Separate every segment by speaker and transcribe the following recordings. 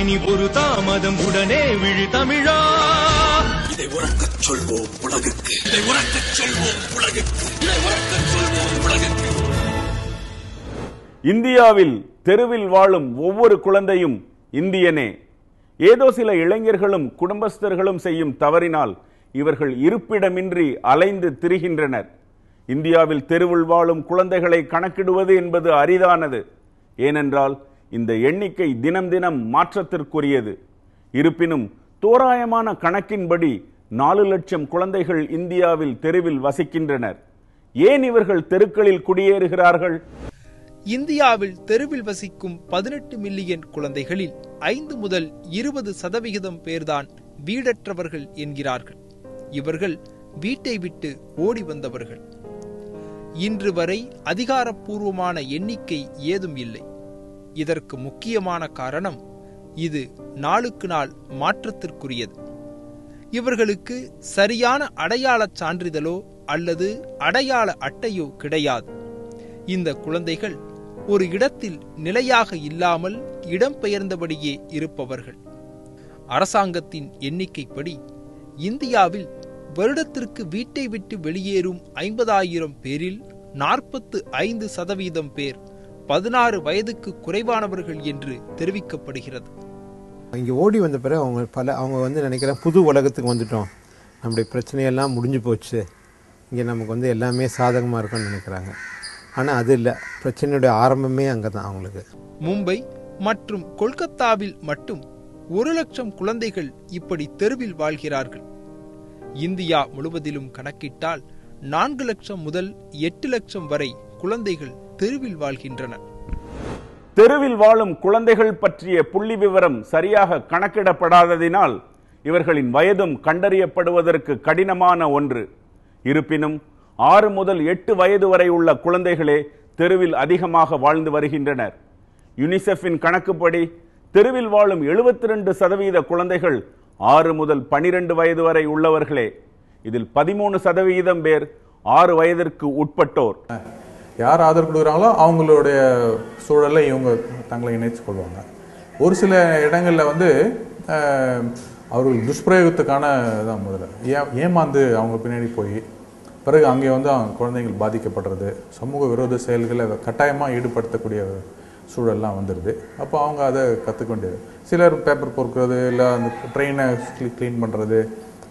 Speaker 1: நிற்காதினி ஒரு தாமதம் உடனே விழி தமிழா.
Speaker 2: இதை உறக்கச் சொல்வோம் உலகுக்கு. இதை உறக்கச் சொல்வோம் உலகுக்கு. இதை உறக்கச் சொல்வோம் உலகுக்கு.
Speaker 3: இந்தியாவில் தெருவில் வாழும் ஒவ்வொரு குழந்தையும் இந்தியனே. ஏதோ சில இளைஞர்களும் குடும்பஸ்தர்களும் செய்யும் தவறினால் இவர்கள் இருப்பிடமின்றி அலைந்து திரிகின்றனர். இந்தியாவில் தெருவில் வாழும் குழந்தைகளை கணக்கிடுவது என்பது அரிதானது. ஏனென்றால் இந்த எண்ணிக்கை தினம் தினம் மாற்றத்திற்குரியது. இருப்பினும் தோராயமான கணக்கின்படி நாலு லட்சம் குழந்தைகள் இந்தியாவில் தெருவில் வசிக்கின்றனர். ஏன் இவர்கள் தெருக்களில் குடியேறுகிறார்கள்?
Speaker 4: இந்தியாவில் தெருவில் வசிக்கும் பதினெட்டு மில்லியன் குழந்தைகளில் ஐந்து முதல் இருபது சதவிகிதம் பேர்தான் வீடற்றவர்கள் என்கிறார்கள். இவர்கள் வீட்டை விட்டு ஓடி வந்தவர்கள். இன்று வரை அதிகாரப்பூர்வமான எண்ணிக்கை ஏதும் இல்லை. இதற்கு முக்கியமான காரணம் இது நாளுக்கு நாள் மாற்றத்திற்குரியது. இவர்களுக்கு சரியான அடையாளச் சான்றிதழோ அல்லது அடையாள அட்டையோ கிடையாது. இந்த குழந்தைகள் ஒரு இடத்தில் நிலையாக இல்லாமல் இடம்பெயர்ந்தபடியே இருப்பவர்கள். அரசாங்கத்தின் எண்ணிக்கைப்படி இந்தியாவில் வருடத்திற்கு வீட்டை விட்டு வெளியேறும் ஐம்பதாயிரம் பேரில் நாற்பத்து ஐந்து சதவீதம் பேர் பதினாறு வயதுக்கு குறைவானவர்கள் என்று தெரிவிக்கப்படுகிறது.
Speaker 5: இங்கே ஓடி வந்த பிறகு அவங்க பல அவங்க வந்து நினைக்கிறேன் புது உலகத்துக்கு வந்துட்டோம். நம்முடைய பிரச்சனையெல்லாம் முடிஞ்சு போச்சு. இங்கே நமக்கு வந்து எல்லாமே சாதகமாக இருக்கும்னு நினைக்கிறாங்க. ஆனால் அது இல்லை. பிரச்சனையுடைய ஆரம்பமே அங்கே தான் அவங்களுக்கு.
Speaker 4: மும்பை மற்றும் கொல்கத்தாவில் மட்டும் ஒரு லட்சம் குழந்தைகள் இப்படி தெருவில் வாழ்கிறார்கள். இந்தியா முழுவதிலும் கணக்கிட்டால் நான்கு லட்சம் முதல் எட்டு லட்சம் வரை குழந்தைகள் தெருவில் வாழ்கின்றனர்
Speaker 3: தெருவில் வாழும் குழந்தைகள் பற்றிய புள்ளி விவரம் சரியாக கணக்கிடப்படாததினால் இவர்களின் வயதும் கண்டறியப்படுவதற்கு கடினமான ஒன்று. இருப்பினும் ஆறு முதல் எட்டு வயது வரை உள்ள குழந்தைகளே தெருவில் அதிகமாக வாழ்ந்து வருகின்றனர். யுனிசெஃபின் கணக்குப்படி தெருவில் வாழும் 72% சதவீத குழந்தைகள் ஆறு முதல் பனிரெண்டு வயது வரை உள்ளவர்களே. இதில் பதிமூணு சதவீதம் பேர் ஆறு வயதிற்கு உட்பட்டோர்.
Speaker 6: யார் ஆதரவு கொடுக்குறாங்களோ அவங்களுடைய சூழலை இவங்க தங்களை இணைத்து கொள்வாங்க. ஒரு சில இடங்களில் வந்து அவர்கள் துஷ்பிரயோகத்துக்கான தான் முதல்ல. ஏ ஏமாந்து அவங்க பின்னாடி போய் பிறகு அங்கே வந்து அவங்க குழந்தைகள் பாதிக்கப்படுறது சமூக விரோத செயல்களை கட்டாயமாக ஈடுபடுத்தக்கூடிய சூழல்லாம் வந்துடுது அப்போ அவங்க அதை கற்றுக்க வேண்டியது. சிலர் பேப்பர் பொறுக்கிறது இல்லை அந்த ட்ரெயினை க்ளீன் பண்ணுறது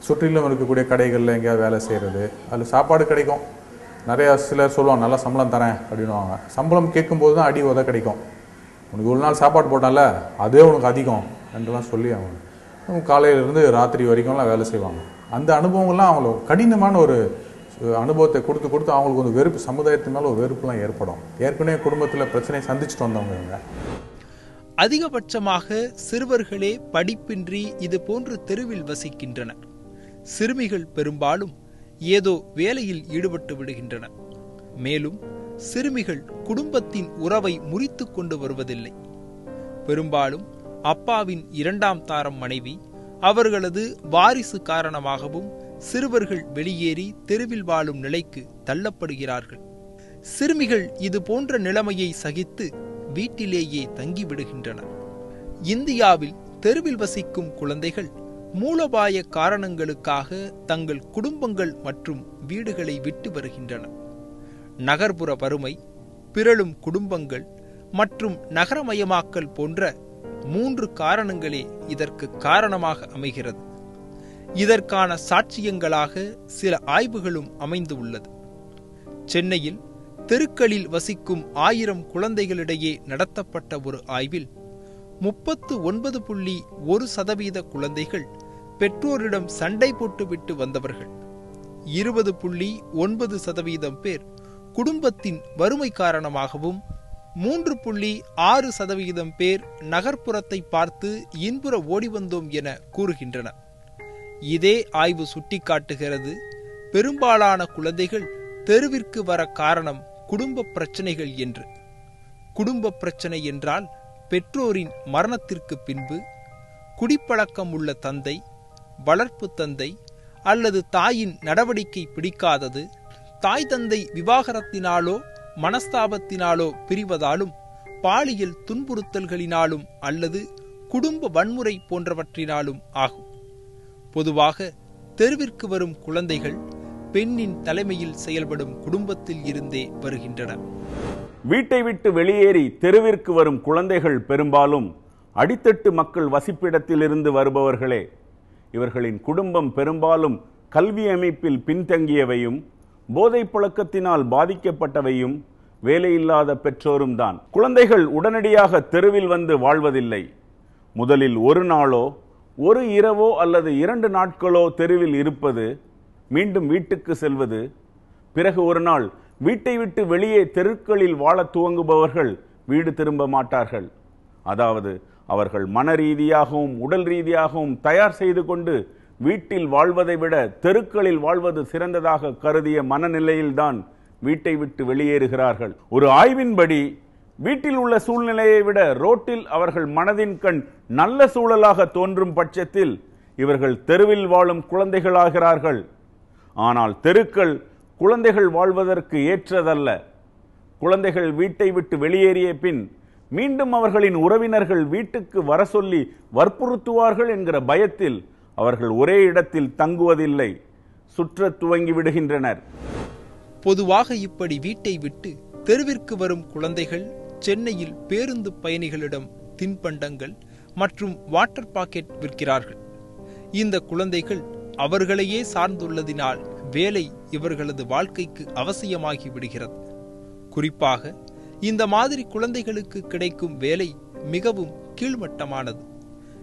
Speaker 6: சுற்றிலும் இருக்கக்கூடிய கடைகளில் எங்கேயாவது வேலை செய்கிறது அதில் சாப்பாடு கிடைக்கும். நிறையா சிலர் சொல்லுவாங்க நல்லா சம்பளம் தரேன் அப்படின்னுவாங்க. சம்பளம் கேட்கும்போது தான் அடி உத கிடைக்கும். உனக்கு ஒரு நாள் சாப்பாடு போட்டால அதே உனக்கு அதிகம் என்றெல்லாம் சொல்லி அவங்க. காலையிலேருந்து ராத்திரி வரைக்கும்லாம் வேலை செய்வாங்க. அந்த அனுபவங்கள்லாம் அவங்களுக்கு கடினமான ஒரு அனுபவத்தை கொடுத்து கொடுத்து அவங்களுக்கு ஒரு வெறுப்பு சமுதாயத்து மேலே ஒரு வெறுப்புலாம் ஏற்படும். ஏற்கனவே குடும்பத்தில் பிரச்சனையை சந்திச்சுட்டு வந்தவங்க இவங்க.
Speaker 4: அதிகபட்சமாக சிறுவர்களே படிப்பின்றி இது போன்று தெருவில் வசிக்கின்றனர். சிறுமிகள் பெரும்பாலும் ஏதோ வேலையில் ஈடுபட்டு விடுகின்றன. மேலும் சிறுமிகள் குடும்பத்தின் உறவை முறித்து கொண்டு வருவதில்லை. பெரும்பாலும் அப்பாவின் இரண்டாம் தாரம் மனைவி அவர்களது வாரிசு காரணமாகவும் சிறுவர்கள் வெளியேறி தெருவில் வாழும் நிலைக்கு தள்ளப்படுகிறார்கள். சிறுமிகள் இது போன்ற நிலைமையை சகித்து வீட்டிலேயே தங்கிவிடுகின்றனர் இந்தியாவில் தெருவில் வசிக்கும் குழந்தைகள் மூலபாய காரணங்களுக்காக தங்கள் குடும்பங்கள் மற்றும் வீடுகளை விட்டு வருகின்றனர் நகர்ப்புற வறுமை பிறழும் குடும்பங்கள் மற்றும் நகரமயமாக்கல் போன்ற மூன்று காரணங்களே இதற்கு காரணமாக அமைகிறது. இதற்கான சாட்சியங்களாக சில ஆய்வுகளும் அமைந்து உள்ளது. சென்னையில் தெருக்களில் வசிக்கும் ஆயிரம் குழந்தைகளிடையே நடத்தப்பட்ட ஒரு ஆய்வில் முப்பத்து ஒன்பது புள்ளி ஒரு சதவீத குழந்தைகள் பெற்றோரிடம் சண்டை போட்டுவிட்டு வந்தவர்கள். இருபது புள்ளி ஒன்பது சதவீதம் பேர் குடும்பத்தின் வறுமை காரணமாகவும் மூன்று புள்ளி ஆறு சதவிகிதம் பேர் நகர்ப்புறத்தை பார்த்து இன்புற ஓடி வந்தோம் என கூறுகின்றனர். இதே ஆய்வு சுட்டிக்காட்டுகிறது. பெரும்பாலான குழந்தைகள் தெருவிற்கு வர காரணம் குடும்ப பிரச்சனைகள் என்று. குடும்ப பிரச்சனை என்றால் பெற்றோரின் மரணத்திற்கு பின்பு குடிப்பழக்கம் உள்ள தந்தை வளர்ப்பு தந்தை அல்லது தாயின் நடவடிக்கை பிடிக்காதது தாய் தந்தை விவாகரத்தினாலோ மனஸ்தாபத்தினாலோ பிரிவதாலும் பாலியல் துன்புறுத்தல்களினாலும் அல்லது குடும்ப வன்முறை போன்றவற்றினாலும் ஆகும். பொதுவாக தெருவிற்கு வரும் குழந்தைகள் பெண்ணின் தலைமையில் செயல்படும் குடும்பத்தில் இருந்தே வருகின்றன
Speaker 3: வீட்டை விட்டு வெளியேறி தெருவிற்கு வரும் குழந்தைகள் பெரும்பாலும் அடித்தட்டு மக்கள் வசிப்பிடத்திலிருந்து வருபவர்களே இவர்களின் குடும்பம் பெரும்பாலும் கல்வி அமைப்பில் பின்தங்கியவையும் போதை பழக்கத்தினால் பாதிக்கப்பட்டவையும் வேலையில்லாத பெற்றோரும் தான். குழந்தைகள் உடனடியாக தெருவில் வந்து வாழ்வதில்லை. முதலில் ஒரு நாளோ ஒரு இரவோ அல்லது இரண்டு நாட்களோ தெருவில் இருப்பது மீண்டும் வீட்டுக்கு செல்வது பிறகு ஒரு நாள் வீட்டை விட்டு வெளியே தெருக்களில் வாழத் துவங்குபவர்கள் வீடு திரும்ப மாட்டார்கள். அதாவது அவர்கள் மன ரீதியாகவும் உடல் ரீதியாகவும் தயார் செய்து கொண்டு வீட்டில் வாழ்வதை விட தெருக்களில் வாழ்வது சிறந்ததாக கருதிய மனநிலையில்தான் வீட்டை விட்டு வெளியேறுகிறார்கள். ஒரு ஆய்வின்படி வீட்டில் உள்ள சூழ்நிலையை விட ரோட்டில் அவர்கள் மனதின் கண் நல்ல சூழலாக தோன்றும் பட்சத்தில் இவர்கள் தெருவில் வாழும் குழந்தைகளாகிறார்கள். ஆனால் தெருக்கள் குழந்தைகள் வாழ்வதற்கு ஏற்றதல்ல. குழந்தைகள் வீட்டை விட்டு வெளியேறிய பின் மீண்டும் அவர்களின் உறவினர்கள் வீட்டுக்கு வர சொல்லி வற்புறுத்துவார்கள் என்கிற பயத்தில் அவர்கள் ஒரே இடத்தில் தங்குவதில்லை. சுற்ற துவங்கி விடுகின்றனர்.
Speaker 4: பொதுவாக இப்படி வீட்டை விட்டு தெருவிற்கு வரும் குழந்தைகள் சென்னையில் பேருந்து பயணிகளிடம் தின்பண்டங்கள் மற்றும் வாட்டர் பாக்கெட் விற்கிறார்கள். இந்த குழந்தைகள் அவர்களையே சார்ந்துள்ளதினால் வேலை இவர்களது வாழ்க்கைக்கு அவசியமாகி விடுகிறது. குறிப்பாக இந்த மாதிரி குழந்தைகளுக்கு கிடைக்கும் வேலை மிகவும் கீழ்மட்டமானது.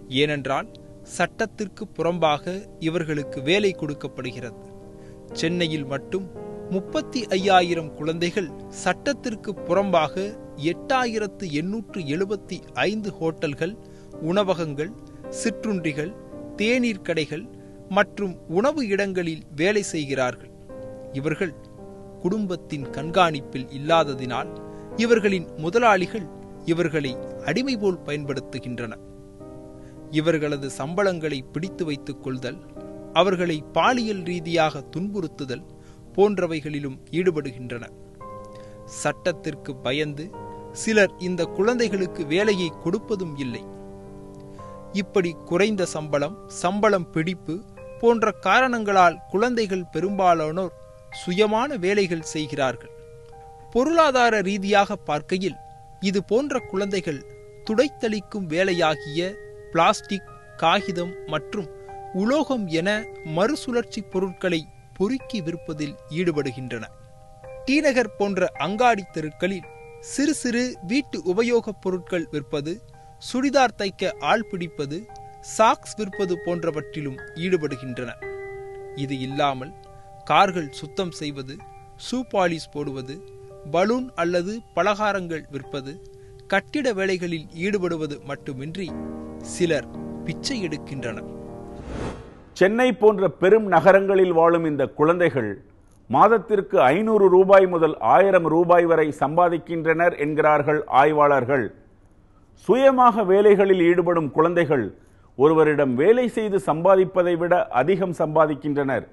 Speaker 4: ஏனென்றால் சட்டத்திற்கு புறம்பாக இவர்களுக்கு வேலை கொடுக்கப்படுகிறது. சென்னையில் மட்டும் முப்பத்தி ஐயாயிரம் குழந்தைகள் சட்டத்திற்கு புறம்பாக எட்டாயிரத்து எண்ணூற்று எழுபத்தி ஐந்து ஹோட்டல்கள் உணவகங்கள் சிற்றுண்டிகள் தேநீர் கடைகள் மற்றும் உணவு இடங்களில் வேலை செய்கிறார்கள். இவர்கள் குடும்பத்தின் கண்காணிப்பில் இல்லாததினால் இவர்களின் முதலாளிகள் இவர்களை அடிமை போல் பயன்படுத்துகின்றனர் இவர்களது சம்பளங்களை பிடித்து வைத்துக் கொள்தல் அவர்களை பாலியல் ரீதியாக துன்புறுத்துதல் போன்றவைகளிலும் ஈடுபடுகின்றனர் சட்டத்திற்கு பயந்து சிலர் இந்த குழந்தைகளுக்கு வேலையை கொடுப்பதும் இல்லை. இப்படி குறைந்த சம்பளம் சம்பளம் பிடிப்பு போன்ற காரணங்களால் குழந்தைகள் பெரும்பாலானோர் சுயமான வேலைகள் செய்கிறார்கள். பொருளாதார ரீதியாக பார்க்கையில் இது போன்ற குழந்தைகள் துடைத்தளிக்கும் வேலையாகிய பிளாஸ்டிக் காகிதம் மற்றும் உலோகம் என மறுசுழற்சி பொருட்களை பொறுக்கி விற்பதில் ஈடுபடுகின்றன. டிநகர் போன்ற அங்காடி தெருக்களில் சிறு சிறு வீட்டு உபயோகப் பொருட்கள் விற்பது சுடிதார் தைக்க ஆள் பிடிப்பது சாக்ஸ் விற்பது போன்றவற்றிலும் ஈடுபடுகின்றன. இது இல்லாமல் கார்கள் சுத்தம் செய்வது ஷூ பாலிஷ் போடுவது பலூன் அல்லது பலகாரங்கள் விற்பது கட்டிட வேலைகளில் ஈடுபடுவது மட்டுமின்றி சிலர் பிச்சை எடுக்கின்றனர்.
Speaker 3: சென்னை போன்ற பெரும் நகரங்களில் வாழும் இந்த குழந்தைகள் மாதத்திற்கு ஐநூறு ரூபாய் முதல் ஆயிரம் ரூபாய் வரை சம்பாதிக்கின்றனர் என்கிறார்கள் ஆய்வாளர்கள். சுயமாக வேலைகளில் ஈடுபடும் குழந்தைகள் ஒருவரிடம் வேலை செய்து சம்பாதிப்பதை விட அதிகம் சம்பாதிக்கின்றனர்.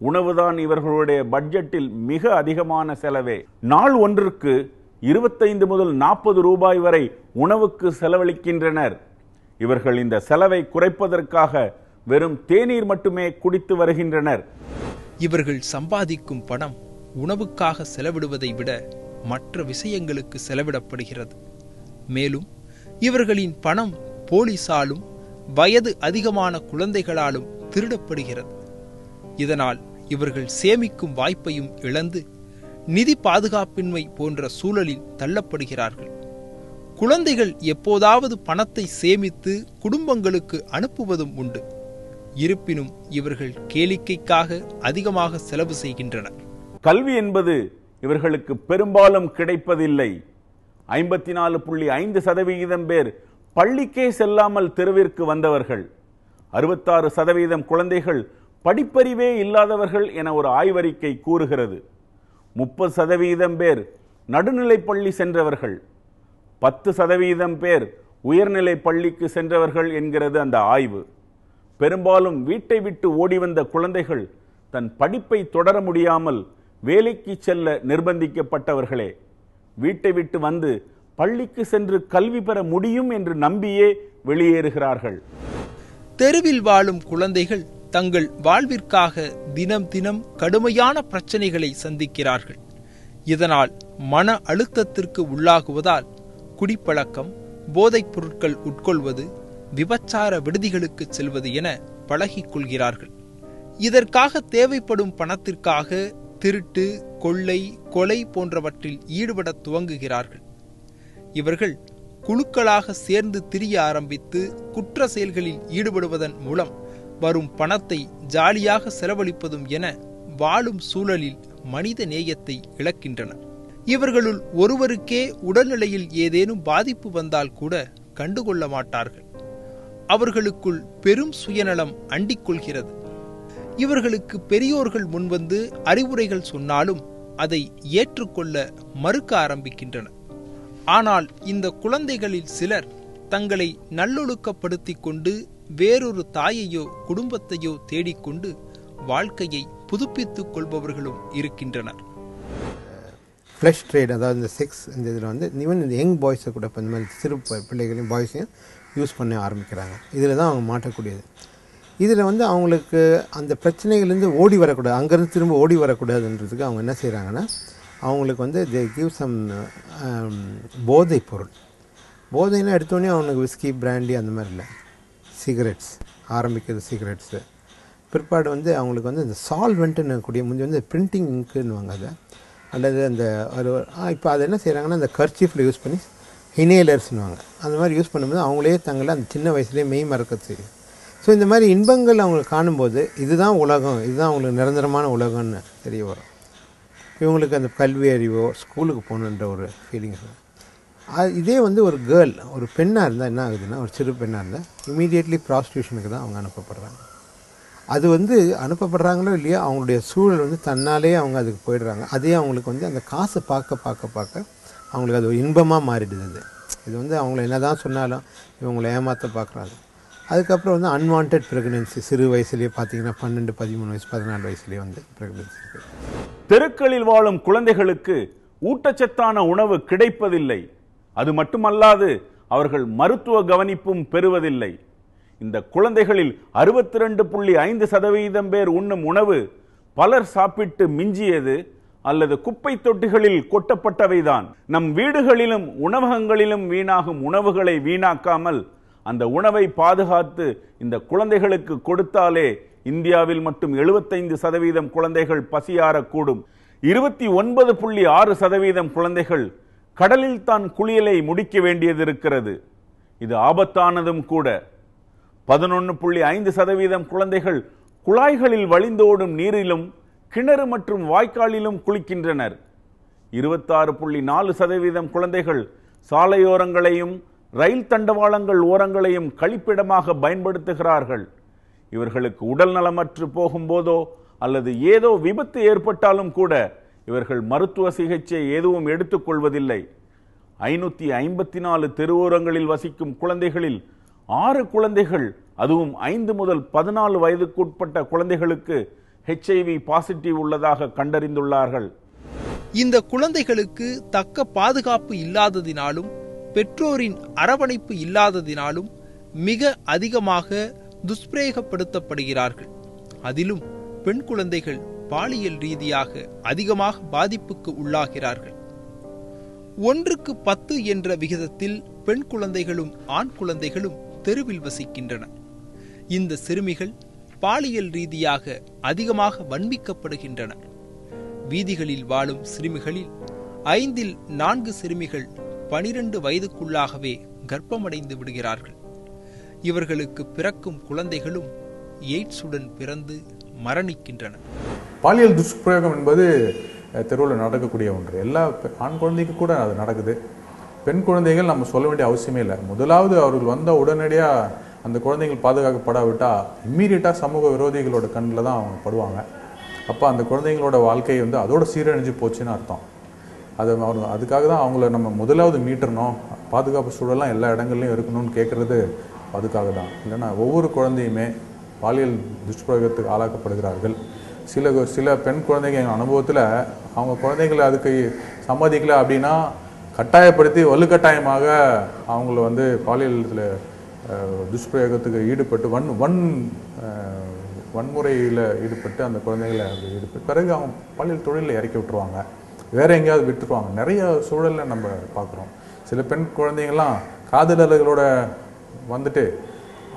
Speaker 3: உணவுதான் இவர்களுடைய பட்ஜெட்டில் மிக அதிகமான செலவே. நாள் ஒன்றுக்கு இருபத்தைந்து முதல் நாற்பது ரூபாய் வரை உணவுக்கு செலவழிக்கின்றனர். இவர்கள் இந்த செலவை குறைப்பதற்காக வெறும் தேநீர் மட்டுமே குடித்து வருகின்றனர்.
Speaker 4: இவர்கள் சம்பாதிக்கும் பணம் உணவுக்காக செலவிடுவதை விட மற்ற விஷயங்களுக்கு செலவிடப்படுகிறது. மேலும் இவர்களின் பணம் போலீசாலும் வயது அதிகமான குழந்தைகளாலும் திருடப்படுகிறது. இதனால் இவர்கள் சேமிக்கும் வாய்ப்பையும் இழந்து நிதி பாதுகாப்பின்மை போன்ற சூழலில் தள்ளப்படுகிறார்கள். குழந்தைகள் எப்போதாவது பணத்தை சேமித்து குடும்பங்களுக்கு அனுப்புவதும் உண்டு. இருப்பினும் இவர்கள் கேளிக்கைக்காக அதிகமாக செலவு செய்கின்றனர்.
Speaker 3: கல்வி என்பது இவர்களுக்கு பெரும்பாலும் கிடைப்பதில்லை. ஐம்பத்தி நாலு புள்ளி ஐந்து சதவிகிதம் பேர் பள்ளிக்கே செல்லாமல் தெருவிற்கு வந்தவர்கள் அறுபத்தாறு சதவீதம் குழந்தைகள் படிப்பறிவே இல்லாதவர்கள் என ஒரு ஆய்வறிக்கை கூறுகிறது. முப்பது சதவீதம் பேர் நடுநிலை பள்ளி சென்றவர்கள் பத்து சதவீதம் பேர் உயர்நிலை பள்ளிக்கு சென்றவர்கள் என்கிறது அந்த ஆய்வு. பெரும்பாலும் வீட்டை விட்டு ஓடி வந்த குழந்தைகள் தன் படிப்பை தொடர முடியாமல் வேலைக்கு செல்ல நிர்பந்திக்கப்பட்டவர்களே வீட்டை விட்டு வந்து பள்ளிக்கு சென்று கல்வி பெற முடியும் என்று நம்பியே வெளியேறுகிறார்கள்.
Speaker 4: தெருவில் வாழும் குழந்தைகள் தங்கள் வாழ்விற்காக தினம் தினம் கடுமையான பிரச்சனைகளை சந்திக்கிறார்கள். இதனால் மன அழுத்தத்திற்கு உள்ளாகுவதால் குடிப்பழக்கம் போதைப் பொருட்கள் உட்கொள்வது விபச்சார விடுதிகளுக்கு செல்வது என பழகிக் கொள்கிறார்கள். இதற்காக தேவைப்படும் பணத்திற்காக திருட்டு கொள்ளை கொலை போன்றவற்றில் ஈடுபட துவங்குகிறார்கள். இவர்கள் குழுக்களாக சேர்ந்து திரிய ஆரம்பித்து குற்ற செயல்களில் ஈடுபடுவதன் மூலம் வரும் பணத்தை ஜாலியாக செலவழிப்பதும் என வாழும் சூழலில் மனித நேயத்தை இழக்கின்றனர். இவர்களுள் ஒருவருக்கே உடல்நிலையில் ஏதேனும் பாதிப்பு வந்தால் கூட கண்டுகொள்ள மாட்டார்கள். அவர்களுக்குள் பெரும் சுயநலம் அண்டிக் கொள்கிறது. இவர்களுக்கு பெரியோர்கள் முன்வந்து அறிவுரைகள் சொன்னாலும் அதை ஏற்றுக்கொள்ள மறுக்க ஆரம்பிக்கின்றனர். ஆனால் இந்த குழந்தைகளில் சிலர் தங்களை நல்லொழுக்கப்படுத்திக் கொண்டு வேறொரு தாயையோ குடும்பத்தையோ தேடிக்கொண்டு வாழ்க்கையை புதுப்பித்துக் கொள்பவர்களும் இருக்கின்றனர்.
Speaker 5: ஃப்ளஷ் ட்ரேட் அதாவது இந்த செக்ஸ் இந்த இதில் வந்து ஈவன் இந்த யங் பாய்ஸை கூட இப்போ இந்த மாதிரி சிறு ப- பிள்ளைகளையும் பாய்ஸையும் யூஸ் பண்ண ஆரம்பிக்கிறாங்க. இதில் தான் அவங்க மாட்டக்கூடியது இதில் வந்து அவங்களுக்கு அந்த பிரச்சனைகள்லேருந்து ஓடி வரக்கூடாது. அங்கேருந்து திரும்ப ஓடி வரக்கூடாதுன்றதுக்கு அவங்க என்ன செய்கிறாங்கன்னா அவங்களுக்கு வந்து தே கிவ் சம் போதை பொருள். போதைன்னா எடுத்தோடனே அவனுக்கு விஸ்கி பிராண்டி அந்த மாதிரி இல்லை. சிகரெட்ஸ் ஆரம்பிக்கிறது சிகரெட்ஸு பிற்பாடு வந்து அவங்களுக்கு வந்து இந்த சால்வெண்ட்டுன்னு கூடிய முந்தி வந்து பிரிண்டிங் இங்க்குன்னுவாங்க அதை. அல்லது அந்த ஒரு இப்போ அதை என்ன செய்கிறாங்கன்னா அந்த கர்ச்சீஃபில் யூஸ் பண்ணி ஹினேலர்ஸ்னுவாங்க அந்த மாதிரி யூஸ் பண்ணும்போது அவங்களே தங்களை அந்த சின்ன வயசுலேயே மெய் மறக்க செய்யும். ஸோ இந்த மாதிரி இன்பங்கள் அவங்களுக்கு காணும்போது இதுதான் உலகம் இதுதான் அவங்களுக்கு நிரந்தரமான உலகம்னு தெரிய வரும். இவங்களுக்கு அந்த கல்வி அறிவோ ஸ்கூலுக்கு போகணுன்ற ஒரு ஃபீலிங் அது இதே வந்து ஒரு கேர்ள் ஒரு பெண்ணாக இருந்தால் என்ன ஆகுதுன்னா ஒரு சிறு பெண்ணாக இருந்தால் இமீடியட்லி ப்ராஸ்டியூஷனுக்கு தான் அவங்க அனுப்பப்படுறாங்க. அது வந்து அனுப்பப்படுறாங்களோ இல்லையோ அவங்களுடைய சூழல் வந்து தன்னாலே அவங்க அதுக்கு போயிடுறாங்க. அதே அவங்களுக்கு வந்து அந்த காசை பார்க்க பார்க்க பார்க்க அவங்களுக்கு அது ஒரு இன்பமாக மாறிடுது அது. இது வந்து அவங்கள என்ன தான் சொன்னாலும் இவங்களை ஏமாற்ற பார்க்குறாங்க. அதுக்கப்புறம் வந்து அன்வான்ட் ப்ரெக்னென்சி சிறு வயசுலேயே பார்த்தீங்கன்னா பன்னெண்டு பதிமூணு வயசு பதினாலு வயசுலேயே வந்து ப்ரெக்னன்சி
Speaker 3: தெருக்களில் வாழும் குழந்தைகளுக்கு ஊட்டச்சத்தான உணவு கிடைப்பதில்லை. அது மட்டுமல்லாது அவர்கள் மருத்துவ கவனிப்பும் பெறுவதில்லை. இந்த குழந்தைகளில் அறுபத்தி ரெண்டு புள்ளி ஐந்து சதவீதம் பேர் உண்ணும் உணவு பலர் சாப்பிட்டு மிஞ்சியது அல்லது குப்பை தொட்டிகளில் கொட்டப்பட்டவைதான். நம் வீடுகளிலும் உணவகங்களிலும் வீணாகும் உணவுகளை வீணாக்காமல் அந்த உணவை பாதுகாத்து இந்த குழந்தைகளுக்கு கொடுத்தாலே இந்தியாவில் மட்டும் எழுபத்தைந்து சதவீதம் குழந்தைகள் பசியாறக்கூடும். இருபத்தி ஒன்பது புள்ளி ஆறு சதவீதம் குழந்தைகள் கடலில் தான் குளியலை முடிக்க வேண்டியது இருக்கிறது இது ஆபத்தானதும் கூட. பதினொன்று புள்ளி ஐந்து சதவீதம் குழந்தைகள் குழாய்களில் வழிந்தோடும் நீரிலும் கிணறு மற்றும் வாய்க்காலிலும் குளிக்கின்றனர். இருபத்தாறு புள்ளி நாலு சதவீதம் குழந்தைகள் சாலையோரங்களையும் ரயில் தண்டவாளங்கள் ஓரங்களையும் கழிப்பிடமாக பயன்படுத்துகிறார்கள். இவர்களுக்கு உடல் நலமற்று போகும்போதோ அல்லது ஏதோ விபத்து ஏற்பட்டாலும் கூட இவர்கள் மருத்துவ சிகிச்சை எதுவும் எடுத்துக்கொள்வதில்லை ஐநூற்றி ஐம்பத்தி நாலு தெருவோரங்களில் வசிக்கும் குழந்தைகளில் ஆறு குழந்தைகள் அதுவும் ஐந்து முதல் பதினாலு வயதுக்குட்பட்ட குழந்தைகளுக்கு ஹெச்ஐவி பாசிட்டிவ் உள்ளதாக கண்டறிந்துள்ளார்கள்.
Speaker 4: இந்த குழந்தைகளுக்கு தக்க பாதுகாப்பு இல்லாததினாலும் பெற்றோரின் அரவணைப்பு இல்லாததினாலும் மிக அதிகமாக துஷ்பிரேகப்படுத்தப்படுகிறார்கள் அதிலும் பெண் குழந்தைகள் பாலியல் ரீதியாக அதிகமாக பாதிப்புக்கு உள்ளாகிறார்கள். ஒன்றுக்கு பத்து என்ற விகிதத்தில் பெண் குழந்தைகளும் ஆண் குழந்தைகளும் தெருவில் வசிக்கின்றன. இந்த சிறுமிகள் பாலியல் ரீதியாக அதிகமாக வன்மிக்கப்படுகின்றன. வீதிகளில் வாழும் சிறுமிகளில் ஐந்தில் நான்கு சிறுமிகள் பனிரெண்டு வயதுக்குள்ளாகவே கர்ப்பமடைந்து விடுகிறார்கள். இவர்களுக்கு பிறக்கும் குழந்தைகளும் எய்ட்ஸுடன் பிறந்து மரணிக்கின்றன
Speaker 6: பாலியல் துஷ்பிரயோகம் என்பது தெருவில் நடக்கக்கூடிய ஒன்று. எல்லா ஆண் குழந்தைக்கு கூட அது நடக்குது. பெண் குழந்தைகள் நம்ம சொல்ல வேண்டிய அவசியமே இல்லை. முதலாவது அவர்கள் வந்த உடனடியாக அந்த குழந்தைகள் பாதுகாக்கப்படாவிட்டால் இம்மீடியட்டாக சமூக விரோதிகளோட கண்ணில் தான் அவங்க படுவாங்க. அப்போ அந்த குழந்தைங்களோட வாழ்க்கை வந்து அதோட சீரழிஞ்சு போச்சுன்னு அர்த்தம். அது அவங்க அதுக்காக தான் அவங்கள நம்ம முதலாவது மீட்டரணும். பாதுகாப்பு சூழலாம் எல்லா இடங்கள்லையும் இருக்கணும்னு கேட்குறது அதுக்காக தான். இல்லைன்னா ஒவ்வொரு குழந்தையுமே பாலியல் துஷ்பிரயோகத்துக்கு ஆளாக்கப்படுகிறார்கள். சில சில பெண் குழந்தைங்க எங்கள் அனுபவத்தில் அவங்க குழந்தைகளை அதுக்கு சம்மதிக்கல அப்படின்னா கட்டாயப்படுத்தி வலுக்கட்டாயமாக அவங்கள வந்து பாலியல் இதில் துஷ்பிரயோகத்துக்கு ஈடுபட்டு வன் வன் வன்முறையில் ஈடுபட்டு அந்த குழந்தைகளை அது ஈடுபட்டு பிறகு அவங்க பாலியல் தொழிலில் இறக்கி விட்டுருவாங்க. வேற எங்கேயாவது விட்டுருவாங்க. நிறைய சூழலில் நம்ம பார்க்குறோம். சில பெண் குழந்தைங்கள்லாம் காதலர்களோட வந்துட்டு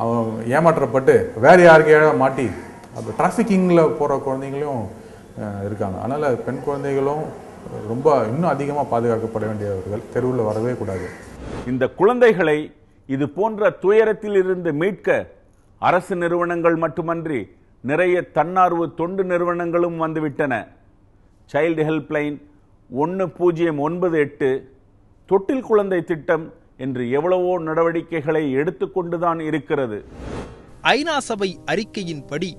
Speaker 6: அவன் ஏமாற்றப்பட்டு வேறு யாருக்கையாக மாட்டி அப்போ டிராஃபிக்கிங்கில் போகிற குழந்தைங்களும் இருக்காங்க. அதனால் பெண் குழந்தைகளும் ரொம்ப இன்னும் அதிகமாக பாதுகாக்கப்பட வேண்டியவர்கள் தெருவில் வரவே கூடாது.
Speaker 3: இந்த குழந்தைகளை இது போன்ற துயரத்திலிருந்து மீட்க அரசு நிறுவனங்கள் மட்டுமன்றி நிறைய தன்னார்வ தொண்டு நிறுவனங்களும் வந்துவிட்டன. சைல்டு ஹெல்ப்லைன் ஒன்று பூஜ்ஜியம் ஒன்பது எட்டு தொட்டில் குழந்தை திட்டம் என்று எவ்வளவோ நடவடிக்கைகளை எடுத்துக்கொண்டுதான் இருக்கிறது.
Speaker 4: ஐநா சபை அறிக்கையின்படி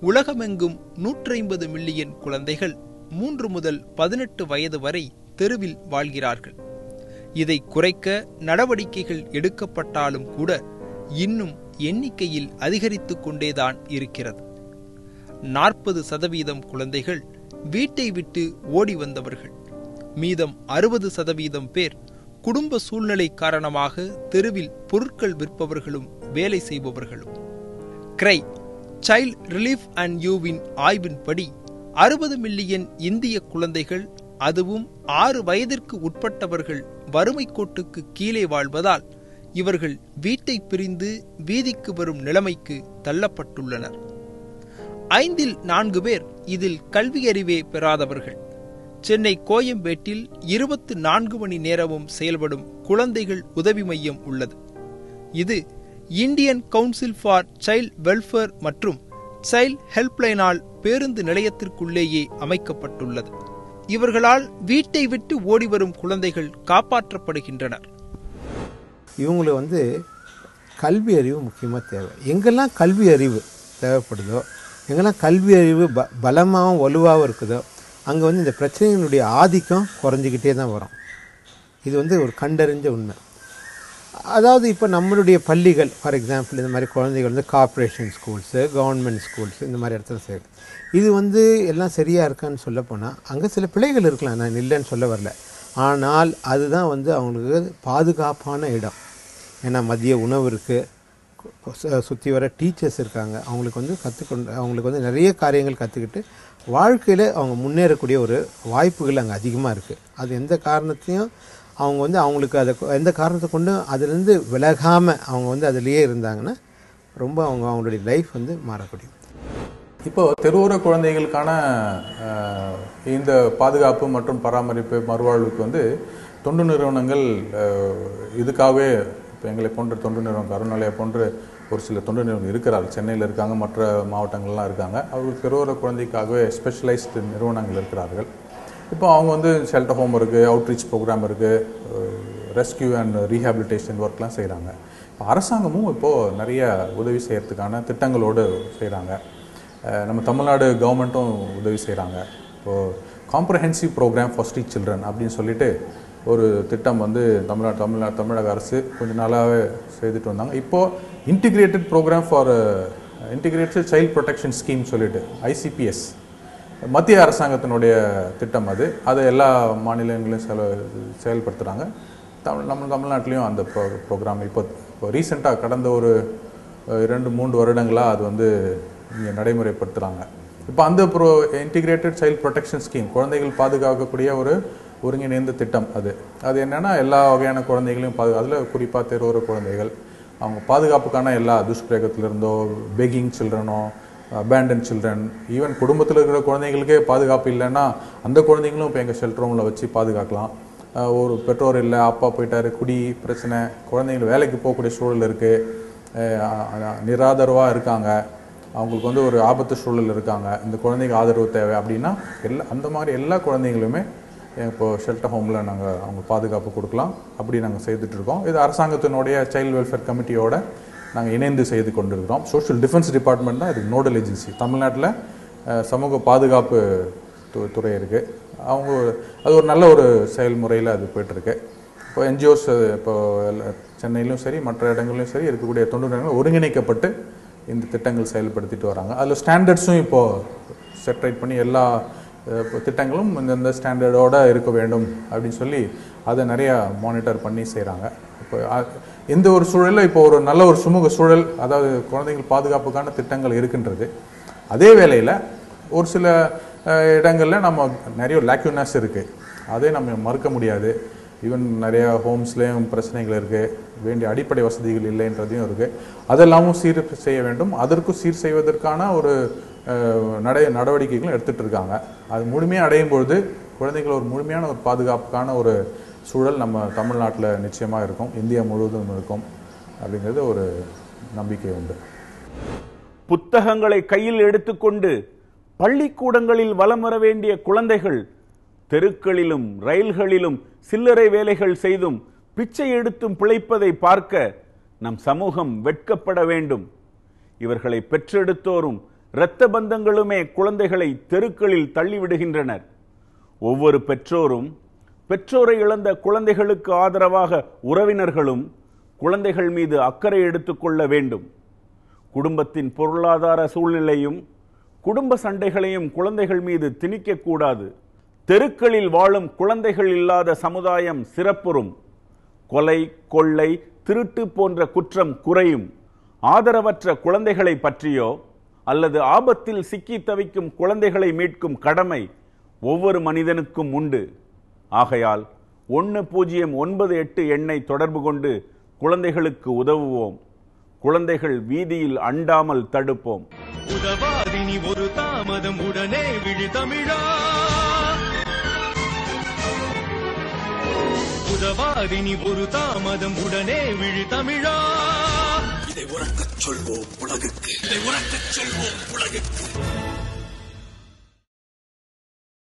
Speaker 4: உலகமெங்கும் 150 மில்லியன் குழந்தைகள் மூன்று முதல் பதினெட்டு வயது வரை தெருவில் வாழ்கிறார்கள். இதை குறைக்க நடவடிக்கைகள் எடுக்கப்பட்டாலும் கூட இன்னும் எண்ணிக்கையில் அதிகரித்து கொண்டேதான் இருக்கிறது. நாற்பது சதவீதம் குழந்தைகள் வீட்டை விட்டு ஓடி வந்தவர்கள். மீதம் அறுபது சதவீதம் பேர் குடும்ப சூழ்நிலை காரணமாக தெருவில் பொருட்கள் விற்பவர்களும் வேலை செய்பவர்களும். கிரை சைல்ட் ரிலீஃப் அண்ட் யூவின் ஆய்வின்படி அறுபது மில்லியன் இந்திய குழந்தைகள் அதுவும் ஆறு வயதிற்கு உட்பட்டவர்கள் வறுமை கோட்டுக்கு கீழே வாழ்வதால் இவர்கள் வீட்டை பிரிந்து வீதிக்கு வரும் நிலைமைக்கு தள்ளப்பட்டுள்ளனர். ஐந்தில் நான்கு பேர் இதில் கல்வியறிவே பெறாதவர்கள். சென்னை கோயம்பேட்டில் இருபத்து நான்கு மணி நேரமும் செயல்படும் குழந்தைகள் உதவி மையம் உள்ளது. இது Indian council for child welfare மற்றும் சைல்ட் ஹெல்ப்லைனால் பேருந்து நிலையத்திற்குள்ளேயே அமைக்கப்பட்டுள்ளது. இவர்களால் வீட்டை விட்டு ஓடிவரும் குழந்தைகள் காப்பாற்றப்படுகின்றனர்.
Speaker 5: இவங்களை வந்து கல்வி அறிவு முக்கியமாக தேவை. எங்கெல்லாம் கல்வி அறிவு தேவைப்படுதோ எங்கெல்லாம் கல்வி அறிவு ப பலமாகவும் வலுவாகவும் இருக்குதோ அங்கே வந்து இந்த பிரச்சனைகளுடைய ஆதிக்கம் குறைஞ்சிக்கிட்டே தான் வரும். இது வந்து ஒரு கண்டறிஞ்ச உண்மை. அதாவது இப்போ நம்மளுடைய பள்ளிகள் ஃபார் எக்ஸாம்பிள் இந்த மாதிரி குழந்தைகள் வந்து கார்ப்பரேஷன் ஸ்கூல்ஸு கவர்மெண்ட் ஸ்கூல்ஸ் இந்த மாதிரி இடத்துல சேர்க்கு இது வந்து எல்லாம் சரியாக இருக்கான்னு சொல்ல போனால் அங்கே சில பிள்ளைகள் இருக்கலாம். நான் இல்லைன்னு சொல்ல வரல. ஆனால் அதுதான் வந்து அவங்களுக்கு பாதுகாப்பான இடம். ஏன்னா மதிய உணவு இருக்குது சுற்றி வர டீச்சர்ஸ் இருக்காங்க. அவங்களுக்கு வந்து கற்றுக்கொண்டு அவங்களுக்கு வந்து நிறைய காரியங்கள் கற்றுக்கிட்டு வாழ்க்கையில் அவங்க முன்னேறக்கூடிய ஒரு வாய்ப்புகள் அங்கே அதிகமாக இருக்குது அது எந்த காரணத்தையும் அவங்க வந்து அவங்களுக்கு அதை எந்த காரணத்தை கொண்டும் அதுலேருந்து விலகாமல் அவங்க வந்து அதுலேயே இருந்தாங்கன்னா ரொம்ப அவங்க அவங்களுடைய லைஃப் வந்து மாறக்கூடியும்
Speaker 6: இப்போ தெருவோர குழந்தைகளுக்கான இந்த பாதுகாப்பு மற்றும் பராமரிப்பு மறுவாழ்வுக்கு வந்து தொண்டு நிறுவனங்கள் இதுக்காகவே இப்போ எங்களை போன்ற தொண்டு நிறுவனம் கருணாலயா போன்ற ஒரு சில தொண்டு நிறுவனம் இருக்கிறார்கள். சென்னையில் இருக்காங்க மற்ற மாவட்டங்கள்லாம் இருக்காங்க. அவர்கள் தெருவோர குழந்தைக்காகவே ஸ்பெஷலைஸ்டு நிறுவனங்கள் இருக்கிறார்கள். இப்போ அவங்க வந்து ஷெல்டர் ஹோம் இருக்குது அவுட்ரீச் ப்ரோக்ராம் இருக்குது ரெஸ்கியூ அண்ட் ரீஹாபிலிட்டேஷன் ஒர்க்லாம் செய்கிறாங்க இப்போ அரசாங்கமும் இப்போது நிறைய உதவி செய்கிறதுக்கான திட்டங்களோடு செய்கிறாங்க நம்ம தமிழ்நாடு கவர்மெண்ட்டும் உதவி செய்கிறாங்க இப்போது comprehensive program for street children அப்படின்னு சொல்லிட்டு ஒரு திட்டம் வந்து தமிழ்நாடு தமிழ்நாடு தமிழக அரசு கொஞ்சம் நாளாகவே செய்துட்டு வந்தாங்க. இப்போது integrated program for integrated child protection scheme சொல்லிட்டு ஐசிபிஎஸ் மத்திய அரசாங்கத்தினுடைய திட்டம் அது. அதை எல்லா மாநிலங்களையும் செல செயல்படுத்துகிறாங்க தமிழ் நம்ம தமிழ்நாட்டிலையும் அந்த ப்ரோ ப்ரோக்ராம் இப்போ இப்போ ரீசெண்டாக கடந்த ஒரு ரெண்டு இரண்டு மூன்று வருடங்களாக அது வந்து இங்கே நடைமுறைப்படுத்துகிறாங்க இப்போ அந்த pro integrated child protection scheme குழந்தைகள் பாதுகாக்கக்கூடிய ஒரு ஒருங்கிணைந்த திட்டம் அது. அது என்னென்னா எல்லா வகையான குழந்தைகளையும் பாது அதில் குறிப்பாக தெருவோர குழந்தைகள் அவங்க பாதுகாப்புக்கான எல்லா துஷ்பிரேகத்திலிருந்தோ பெகிங் சில்ட்ரனோ அபேண்டன் சில்ட்ரன் ஈவன் குடும்பத்தில் இருக்கிற குழந்தைங்களுக்கே பாதுகாப்பு இல்லைன்னா அந்த குழந்தைங்களும் இப்போ எங்கள் ஷெல்டர் ரூமில் வச்சு பாதுகாக்கலாம். ஒரு பெற்றோர் இல்லை அப்பா போயிட்டாரு குடி பிரச்சனை குழந்தைங்க வேலைக்கு போகக்கூடிய சூழல் இருக்குது நிராதரவாக இருக்காங்க. அவங்களுக்கு வந்து ஒரு ஆபத்து சூழல் இருக்காங்க. இந்த குழந்தைக்கு ஆதரவு தேவை அப்படின்னா எல்லா அந்த மாதிரி எல்லா குழந்தைங்களுமே இப்போ ஷெல்டர் ஹோமில் நாங்கள் அவங்க பாதுகாப்பு கொடுக்கலாம். அப்படி நாங்கள் செய்துட்ருக்கோம் இது அரசாங்கத்தினுடைய சைல்டு வெல்ஃபேர் கமிட்டியோட நாங்கள் இணைந்து செய்து கொண்டிருக்கிறோம். சோஷியல் டிஃபென்ஸ் டிபார்ட்மெண்ட் தான் இதுக்கு நோடல் ஏஜென்சி தமிழ்நாட்டில் சமூக பாதுகாப்பு து- துறை இருக்குது அவங்க அது ஒரு நல்ல ஒரு செயல்முறையில் அது போயிட்டுருக்கு. இப்போ என்ஜிஓஸ் இப்போ சென்னையிலும் சரி மற்ற இடங்களிலும் சரி இருக்கக்கூடிய தொண்டு நிறுவனங்கள் ஒருங்கிணைக்கப்பட்டு இந்த திட்டங்கள் செயல்படுத்திட்டு வராங்க. அதில் ஸ்டாண்டர்ட்ஸும் இப்போது செட்ரேட் பண்ணி எல்லா திட்டங்களும் இந்தந்த ஸ்டாண்டர்டோடு இருக்க வேண்டும் அப்படின்னு சொல்லி அதை நிறையா மானிட்டர் பண்ணி செய்கிறாங்க இப்போ எந்த ஒரு சூழலில் இப்போ ஒரு நல்ல ஒரு சுமூக சூழல் அதாவது குழந்தைகள் பாதுகாப்புக்கான திட்டங்கள் இருக்கின்றது. அதே வேளையில் ஒரு சில இடங்களில் நம்ம நிறைய லேக்யூனஸ் இருக்குது அதே நம்ம மறுக்க முடியாது. ஈவன் நிறையா ஹோம்ஸ்லேயும் பிரச்சனைகள் இருக்குது வேண்டிய அடிப்படை வசதிகள் இல்லைன்றதையும் இருக்குது அதெல்லாமும் சீர் செய்ய வேண்டும். அதற்கும் சீர் செய்வதற்கான ஒரு நடை நடவடிக்கைகளும் எடுத்துகிட்டு இருக்காங்க. அது முழுமையாக அடையும் பொழுது குழந்தைகள் ஒரு முழுமையான ஒரு பாதுகாப்புக்கான ஒரு சூழல் நம்ம தமிழ்நாட்டில் நிச்சயமாக இருக்கும். இந்தியா முழுவதும் இருக்கும் அப்படிங்கிறது ஒரு நம்பிக்கை உண்டு.
Speaker 3: புத்தகங்களை கையில் எடுத்துக்கொண்டு பள்ளிக்கூடங்களில் வலம் வர வேண்டிய குழந்தைகள் தெருக்களிலும் ரயில்களிலும் சில்லறை வேலைகள் செய்தும் பிச்சை எடுத்தும் பிழைப்பதை பார்க்க நம் சமூகம் வெட்கப்பட வேண்டும். இவர்களை பெற்றெடுத்தோரும் இரத்த பந்தங்களுமே குழந்தைகளை தெருக்களில் தள்ளிவிடுகின்றனர். ஒவ்வொரு பெற்றோரும் பெற்றோரை இழந்த குழந்தைகளுக்கு ஆதரவாக உறவினர்களும் குழந்தைகள் மீது அக்கறை எடுத்துக்கொள்ள வேண்டும். குடும்பத்தின் பொருளாதார சூழ்நிலையும் குடும்ப சண்டைகளையும் குழந்தைகள் மீது திணிக்கக்கூடாது. தெருக்களில் வாழும் குழந்தைகள் இல்லாத சமுதாயம் சிறப்புறும். கொலை கொள்ளை திருட்டு போன்ற குற்றம் குறையும். ஆதரவற்ற குழந்தைகளை பற்றியோ அல்லது ஆபத்தில் சிக்கி தவிக்கும் குழந்தைகளை மீட்கும் கடமை ஒவ்வொரு மனிதனுக்கும் உண்டு. ஆகையால் ஒன்று பூஜ்ஜியம் ஒன்பது எட்டு எண்ணை தொடர்பு கொண்டு குழந்தைகளுக்கு உதவுவோம். குழந்தைகள் வீதியில் அண்டாமல் தடுப்போம்.
Speaker 1: உதவாதினி ஒரு தாமதம் உடனே விழி தமிழா. உதவாதினி ஒரு தாமதம் உடனே விழி தமிழா.
Speaker 2: இதை உறக்கச் சொல்வோம் உலகுக்கு இதை உறக்கச் சொல்வோம் உலகுக்கு